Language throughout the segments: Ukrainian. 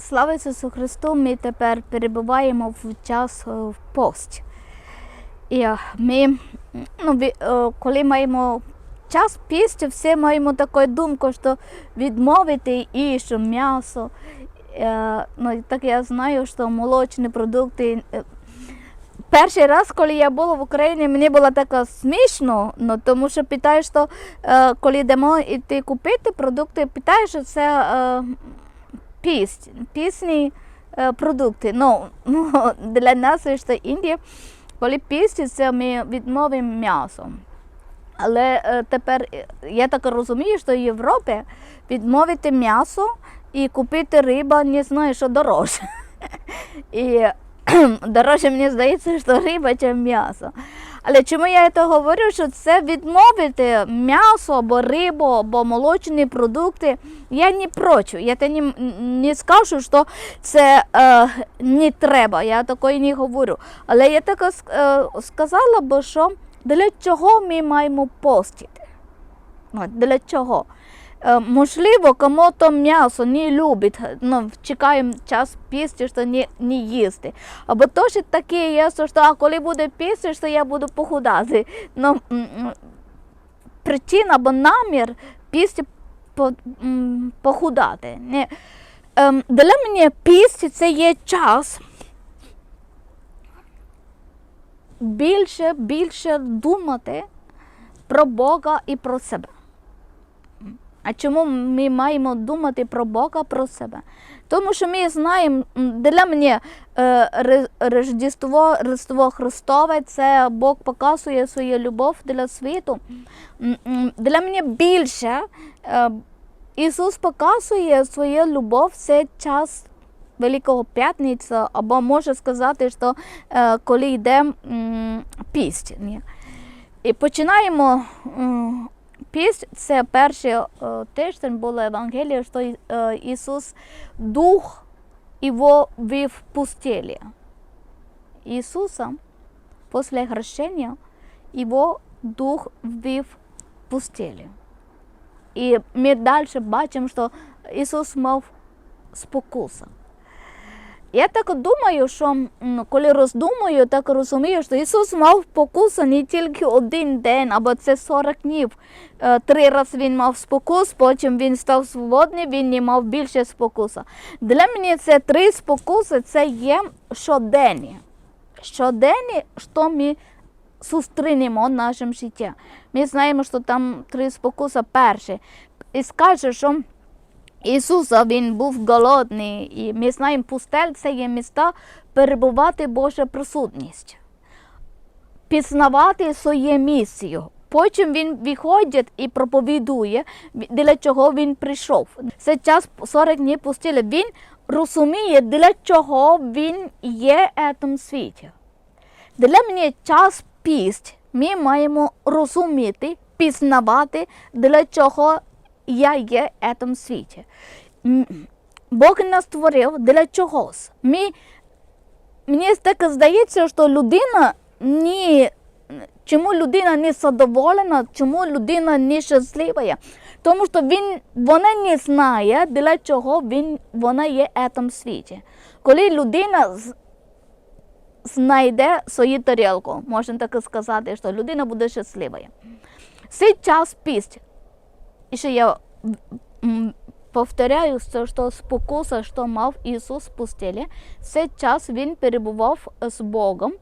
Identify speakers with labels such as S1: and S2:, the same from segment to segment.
S1: Слава Ісусу Христу! Ми тепер перебуваємо в час е, в пост. І е, ми, ну, е, коли маємо час пісті, всі маємо таку думку, що відмовити їжу, м'ясо. Е, Ну, так я знаю, що молочні продукти. Перший раз, коли я була в Україні, мені було так смішно, ну, тому що питаєш, що коли йдемо йти купити продукти, питаєш, що це пісні е, продукти. Ну, ну, для нас, що Індія, коли пість, це ми відмовимо м'ясо. Але е, тепер е, я так розумію, що в Європі відмовити м'ясо і купити риба, не знаю, що дорожче. І дорожче мені здається, що риба, ніж м'ясо. Але чому я це говорю, що це відмовити м'ясо або рибу, або молочні продукти, я не прочу. Я те не, не скажу, що це е, не треба, я такої не говорю. Але я так е, сказала бо що для чого ми маємо постити? Для чого? Е, Можливо, кому-то м'ясо не любить, ну, чекаємо час пісти, що не, не їсти. Або теж таке є, що а коли буде пісти, що я буду похудати. Ну, причина або намір пісти по, похудати. Не. Ем, для мене піст це є час більше, більше думати про Бога і про себе. А чому ми маємо думати про Бога, про себе? Тому що ми знаємо, для мене е, Ри- Рождество, Христове це Бог показує свою любов для світу. Для мене більше е, Ісус показує свою любов це час Великого П'ятниця, або може сказати, що е, коли йде піст. І починаємо піст, це перший е, тиждень було Евангелія, що е, Ісус Дух його вив в пустелі. Ісуса після хрещення його Дух ввів в пустелі. І ми далі бачимо, що Ісус мав спокуса. Я так думаю, що коли роздумую, так розумію, що Ісус мав спокусу не тільки один день, або це 40 днів. Е, Три рази він мав спокус, потім він став свободний, він не мав більше спокуса. Для мене це три спокуси, це є щоденні. Щоденні, що ми зустрінемо в нашому житті. Ми знаємо, що там три спокуса перші. І скаже, що Ісуса він був голодний, і ми знаємо, пустель це є міста перебувати Божа присутність, пізнавати свою місію. Потім він виходить і проповідує, для чого він прийшов. Це час 40 днів пустелі. Він розуміє, для чого він є в цьому світі. Для мене час піст. Ми маємо розуміти, пізнавати, для чого я є цьому світі. Бог нас створив для чогось. Ми, мені так здається, що людина не, чому людина не задоволена, чому людина не щаслива. Тому що він, вона не знає, для чого він, вона є цьому світі. Коли людина знайде свою тарілку, можна так сказати, що людина буде щасливою. Цей час піст. І ще я повторяю, що, спокуса, що мав Ісус в пустелі, цей час Він перебував з Богом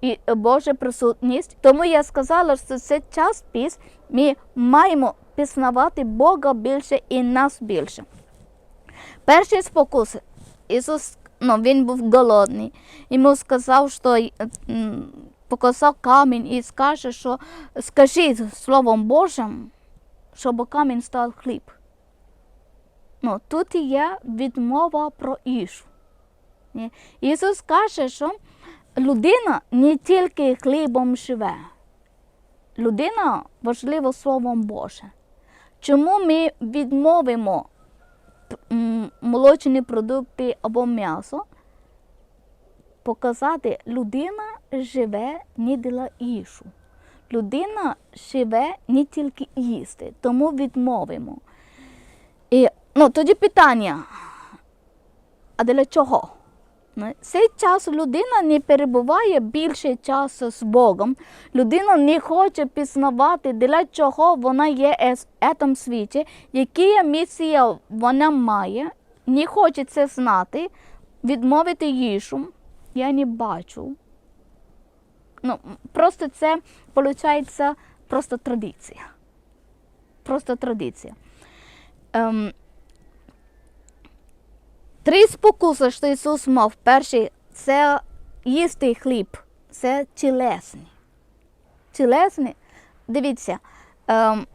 S1: і Божа присутність. Тому я сказала, що це час ми маємо пізнавати Бога більше і нас більше. Перший спокус. Ісус ну, він був голодний. Йому сказав, що показав камінь і скаже, що скажіть Словом Божим, щоб камінь став хліб. Ну, тут є відмова про. Ні. Ісус каже, що людина не тільки хлібом живе. Людина важлива Словом Божим. Чому ми відмовимо молочні продукти або м'ясо? Показати, людина живе не для їжу. Людина живе не тільки їсти, тому відмовимо. І ну, тоді питання. А для чого? Ну, Цей час людина не перебуває більше часу з Богом. Людина не хоче пізнавати, для чого вона є в цьому світі, які місія вона має, не хоче це знати, відмовити їжу. Я не бачу. Ну, просто це виходить просто традиція. Просто традиція. Ем, Три спокуси, що Ісус мав. Перший це їсти хліб, це тілесні. Тілесні. Дивіться, ем,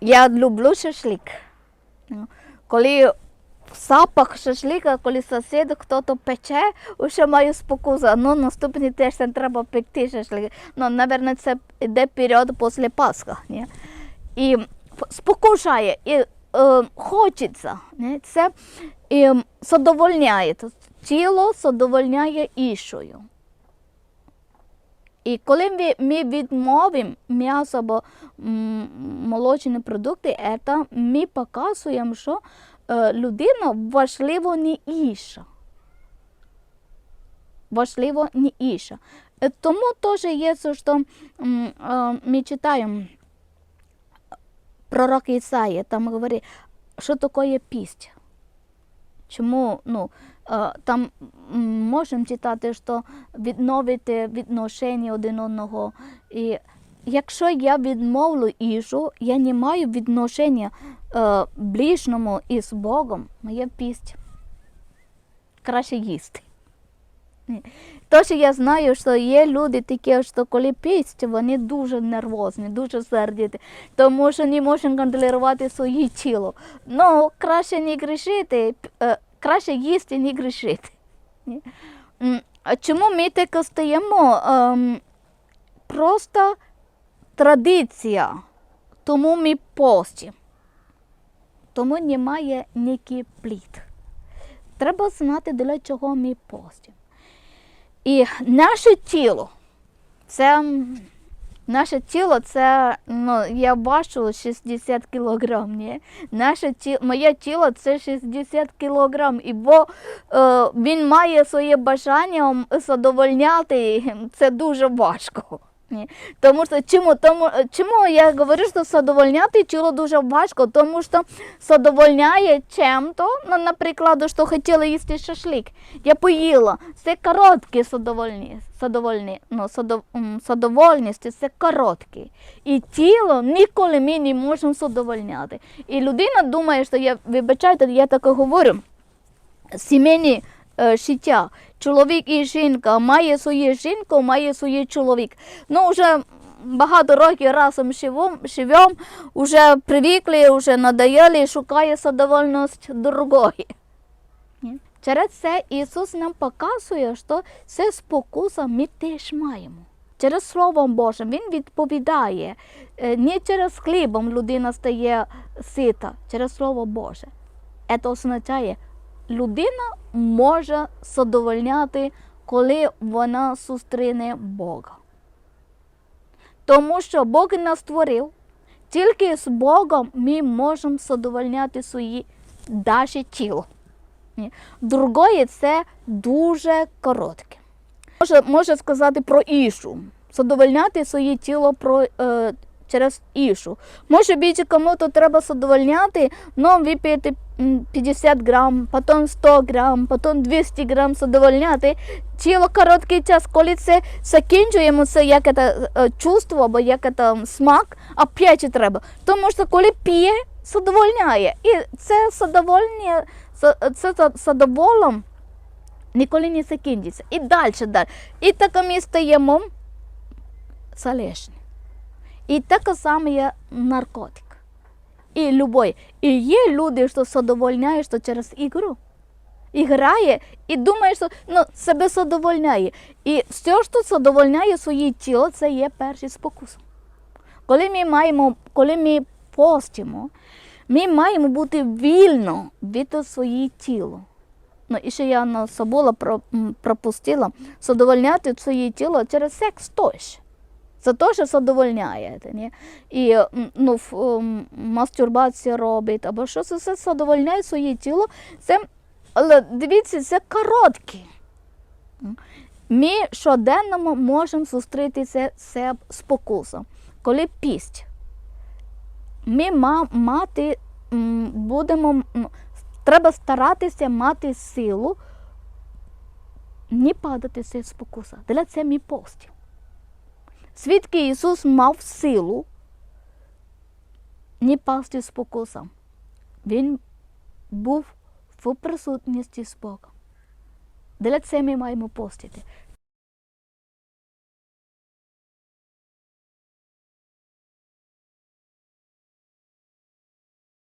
S1: я люблю шашлик. Ну, Коли запах шашлика, коли сусід хтось пече, вже маю спокуса. Ну, наступний тиждень треба пекти шашлик. Ну, напевно, це йде період після Пасха. Ні? І спокушає, і е, хочеться. Ні? Це і задовольняє. Тіло задовольняє ішою. І коли ми, відмовимо м'ясо або молочні продукти, це ми показуємо, що людина важливо не іша. Важливо не іша. Е, Тому теж є, що е, ми читаємо пророк Ісаїя, там говорить, що таке пість. Чому ну, е, там можемо читати, що відновити відношення один одного. І якщо я відмовлю їжу, я не маю відношення е, ближньому із Богом, моя пість. Краще їсти. Тож я знаю, що є люди такі, що коли пість, вони дуже нервозні, дуже сердиті, тому що не можуть контролювати своє тіло. Ну, краще не грішити, е, краще їсти, не грішити. Чому ми так стаємо? Ем, Просто традиція, тому ми постимо. Тому немає ніякий плід. Треба знати, для чого ми постимо. І наше тіло, це наше тіло, це ну, я бачу 60 кілограм. Наше тіло, моє тіло це 60 кілограм, і бо е, він має своє бажання задовольняти, це дуже важко. Ні. Тому що чому, тому, чому я говорю, що задовольняти тіло дуже важко, тому що задовольняє чим-то, ну, наприклад, що хотіла їсти шашлик. Я поїла. Це короткі задовольні, задовольні, ну, задовольність, це короткі. І тіло ніколи ми не можемо задовольняти. І людина думає, що я, вибачайте, я так говорю, сімейні е, життя. Чоловік і жінка має свою жінку, має свій чоловік. Ну, вже багато років разом живемо, вже привикли, вже надоїли, шукає задовольність другої. Через це Ісус нам показує, що це спокуса ми теж маємо. Через Словом Божим Він відповідає. Е, Не через хлібом людина стає сита, через Слово Боже. Це означає, людина може задовольняти, коли вона зустріне Бога. Тому що Бог нас створив, тільки з Богом ми можемо задовольняти свої наше тіло. Ні. Другое це дуже коротке. Може, може сказати про ішу, задовольняти своє тіло про, е, через ішу. Може бути, кому-то треба задовольняти, но випити 50 грам, потім 100 грам, потім 200 грам задовольняти. Тіло короткий час, коли це закінчуємо, як це, е, чувство або як це смак, а п'ять треба. Тому що коли п'є, задовольняє. І це задоволення, це, задоволом ніколи не закінчиться. І далі, далі. І так ми стаємо залежні. І так само є наркотик. І любой. І є люди, що задовольняють що через ігру. І грає, і думає, що ну, себе задовольняє. І все, що задовольняє своє тіло, це є перший спокус. Коли ми маємо, коли ми постимо, ми маємо бути вільно від своє тіло. Ну, і ще я на м, пропустила задовольняти своє тіло через секс теж. Це теж задовольняє. Ні? І ну, мастурбація робить, або що це все задовольняє своє тіло. Це але дивіться, це короткі. Ми щоденно можемо зустрітися з спокусом. Коли пість, ми ма- мати, будемо, треба старатися мати силу не падати з спокуса. Для це ми пост. Свідки Ісус мав силу не пасти з спокусом. Він був в присутності з Богом. Для це ми маємо постити.